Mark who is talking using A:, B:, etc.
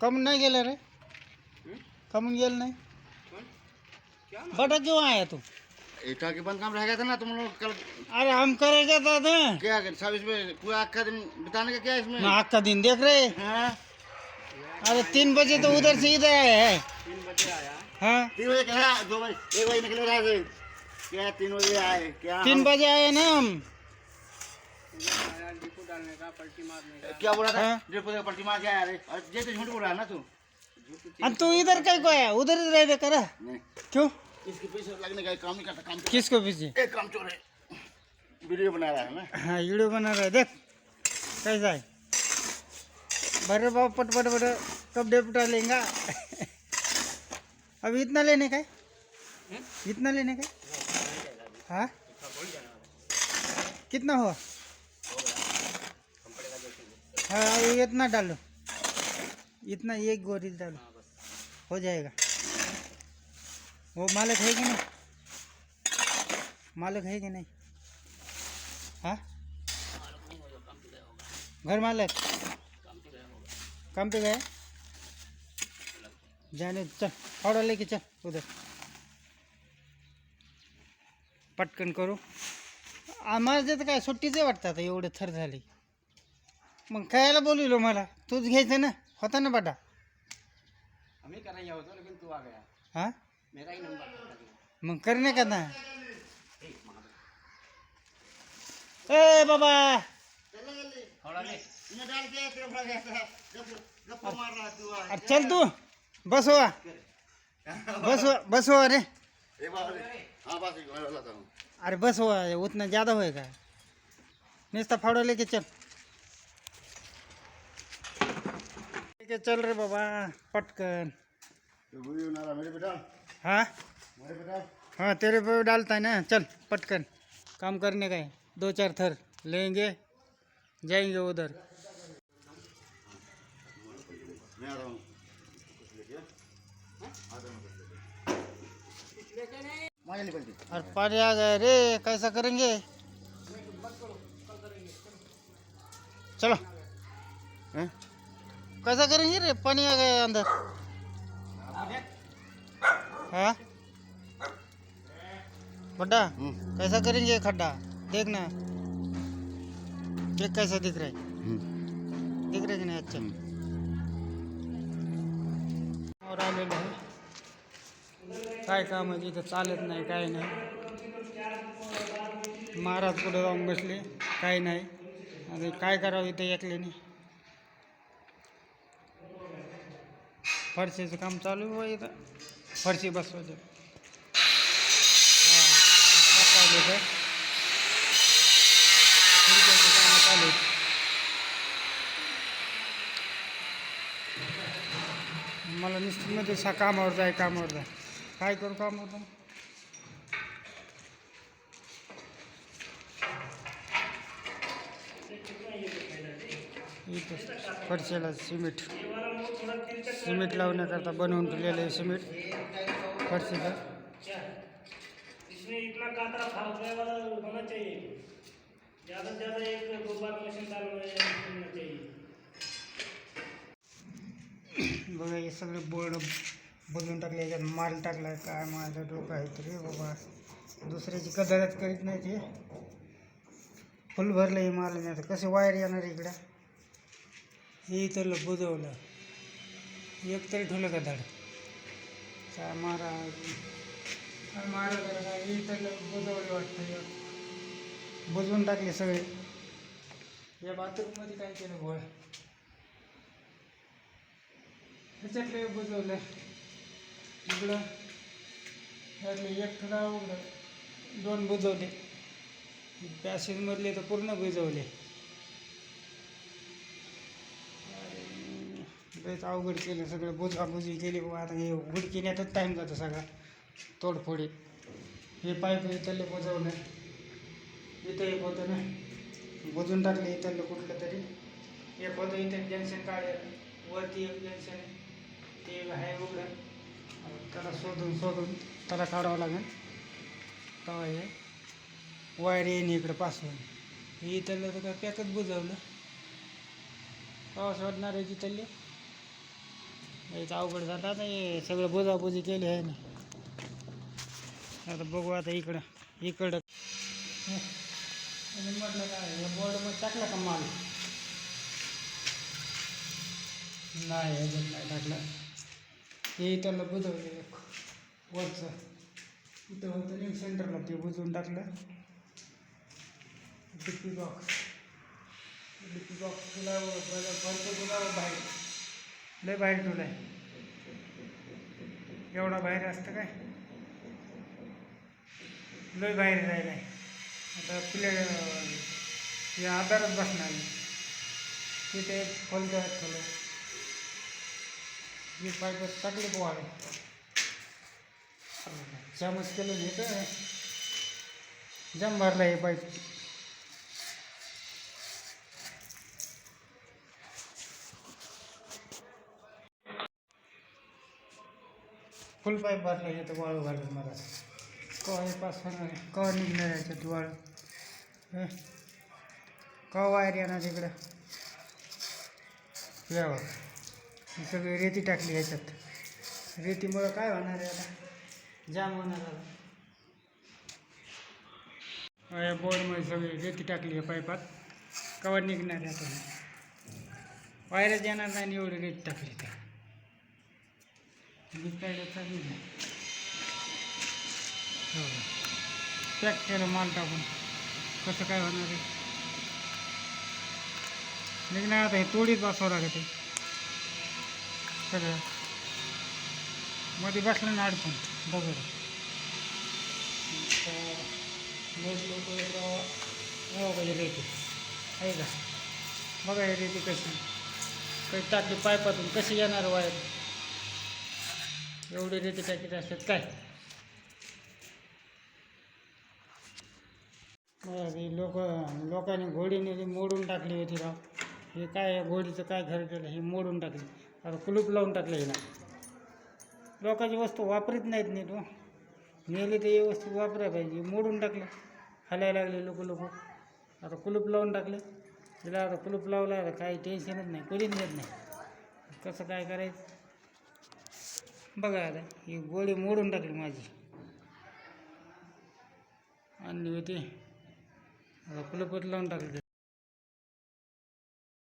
A: कमून नहीं गेला रे. कमून गेल नहीं. बटा क्यों आया तू.
B: ईटा के बंद काम रह गया था ना तुम लोग कल
A: अरे हम करेगा था ना
B: क्या कर सब इसमें पूरा आखा दिन बिताने का क्या इसमें?
A: आग का दिन देख रहे
B: हाँ?
A: अरे तीन बजे तो उधर से इधर आए हैं. हाँ?
B: तीन बजे कहा? दो बजे एक बजे निकले रहा क्या तीन बजे आए? क्या
A: तीन बजे आए ना हम?
B: क्या बोला था?
A: हाँ?
B: जो पूरा पलटी मार के आया ये तो झूठ बोल रहा है ना तू?
A: अब तू इधर कहीं को आया? उधर ही रह दे करा क्यों?
B: इसके पीछे लगने का काम नहीं करता काम
A: किसको पीछे?
B: एक काम चोर है। वीडियो बना रहा है ना?
A: हाँ वीडियो बना रहा है। देख कैसा है? भरे बाबा पट पट पट कपड़े पटा लेंगा? अभी इतना लेने का है? इतना लेने का हाँ? कितना हुआ? हाँ इतना डालो। इतना एक गोरी डालो। हो जाएगा। वो मालिक है कि नहीं? मालिक है कि नहीं? हाँ? घर मालिक? काम पे गए? जाने, चल फावडा लेके चल, उधर। पटकन करू। आम्हाला काय सुट्टीचे वाटतं आता एवढे थर झाले मग खायला बोलवलो मला? तूच घ्यायचं ना? होता ना बाटा?
C: हमें करने होता लेकिन तू आ गया
A: हां?
C: मेरा ही नंबर
A: मग करणे. का ना ए बाबा!
C: थोड़ा ले
B: के
A: अरे चल तू. बस हुआ बस हुआ बस हुआ रे.
B: एक बार हाँ बस एक बार लाता हूँ
A: अरे बस हुआ उतना ज़्यादा होएगा निस्ता फावड़ा लेके चल. लेके चल रे बाबा पटकन।
B: तो
A: हाँ? हाँ तेरे पे डालता है ना चल पटकन। काम करने का है दो चार थर लेंगे जाएँगे उधर।
B: हूँ।
A: और पानी आ गए रे कैसा करेंगे? चलो।
B: हैं?
A: कैसा करेंगे रे? पानी आ गया अंदर हाँ? बड्डा कैसा करेंगे खड्डा? देखना ये कैसा दिख रहा है. दिख रहा है कि नहीं अच्छा? और आलेलं आहे काय काम आहे तिथं? चालत नाही काय नाही. महाराज पुढे जाऊन बसले काय नाही. आता काय करावं इथं एकल्याने? फरशीचं काम चालू आहे इथं. फरशी बसवायचे. हां चालू मला नुसतं सा कामावर जाय कामावर जाय काय करू कामावर जाऊन? इथं सिमेंट. सिमेंट लावण्याकरता बनवून ठेवलेलं आहे सिमेंट. फरशीचं.
D: इसमें इतना कातरा फालतू वाला होना चाहिए। ज़्यादा से ज़्यादा एक दो बार मशीन चालू होना चाहिए।
A: बघा हे सगळे बोर्ड बदलून टाकले याच्यात माल टाकला काय माझं डोकं आहे तरी बाबा. दुसऱ्याची कदरच करीत नाही ते. फुल भरलं हे माल नाही आता कसे वायर येणार इकडं? हे इथं बुजवलं. एक तरी ठेवलं का धड? काय मारा मारा जरा काय इथं बुजवलं वाटतं. बुजवून टाकले सगळे. या बाथरूममध्ये काय केलं गोळ ह्याच्यातले बुजवलं. इकडं ह्यातले एक ठरा उघडं. दोन बुजवले. पॅसेजमधले तर पूर्ण बुजवले. लयच अवघड केलं सगळं. बुजाबुजी केली बाबा आता हे उडकिण्यातच टाईम जातो सगळा. तोडफोडी. हे पाईप इथले बोजवलं. इथं एक होतं ना. बुजून टाकलं इथलं कुठलं तरी. एक होतं इथं जंक्शन काढलं. वरती एक जंक्शन ते आहे उघडं. त्याला शोधून शोधून त्याला काढावं लागेल. तेव्हा हे वायर येईन इकडं पासून. हे इथलं तर काय पॅकच बुजवलं. तेव्हा शोधणार आहे तिथले याचं अवघड जातात नाही सगळं बोजाबोजी केली आहे ना. आता बघू आता इकडं इकडं. आणि म्हटलं काय या बोर्डमध्ये टाकला का माल? नाही ह्याच्यात नाही टाकलं. हे त्याला बुजवले वरचं. इथं होतं नाही सेंटरला ते बुजवून टाकलं. डिपी बॉक्स डिपी बॉक्स तुला भरतो तुला बाहेर. लय बाहेर तुला एवढा बाहेर असतं काय? लय बाहेर जायला आहे आता प्ले या आधारच बसणार तिथे तिथे खोलच्या ठेवलं हे पाईप टाकले पोहाळे चामच केलं नाही तर जम भरला हे पाईप. फुल पाईप भरला येतं वाळू घालून मला. कवा हे पास होणार आहे. कवा निघणार याच्यात वाळू? हं? कवा वायर येणार इकडं? यावं ही सगळी रेती टाकली याच्यात. रेतीमुळं काय होणार आहे आता? जाम होणार आता या बोर्डमध्ये सगळी रेती टाकली आहे पाईपात. कवा निघणार आहे आता? वायरच येणार नाही एवढी रेती टाकली तर. विकायला हो. पॅक केलं माल टाकून. कसं काय होणार आहे? निघणार आता हे तोडीच बसावं लागते सगळं. मध्ये बसलं ना अडकून. बघूया हो, बघा रेती. आहे का? बघा हे रेती कशी. काही टाकली पायपातून कशी येणार वायर? एवढे रेती पॅकेट असतात. काय? लोक लोकांनी घोडीने मोडून टाकली होती राव हे काय घोडीचं काय घर केलं? हे मोडून टाकली. आता कुलूप लावून टाकलं हिला. लोकांची वस्तू वापरीत नाहीत नीट हो. नेली तर हे वस्तू वापरायला पाहिजे. मोडून टाकलं. हलायला लागले लोक लोक. आता कुलूप लावून टाकले. तिला आता कुलूप लावला आता काही टेन्शनच नाही कोणीच देत नाही. कसं काय करायचं? बघा आता ही गोळी मोडून टाकली माझी. आणली होती आता कुलपत लावून टाकली.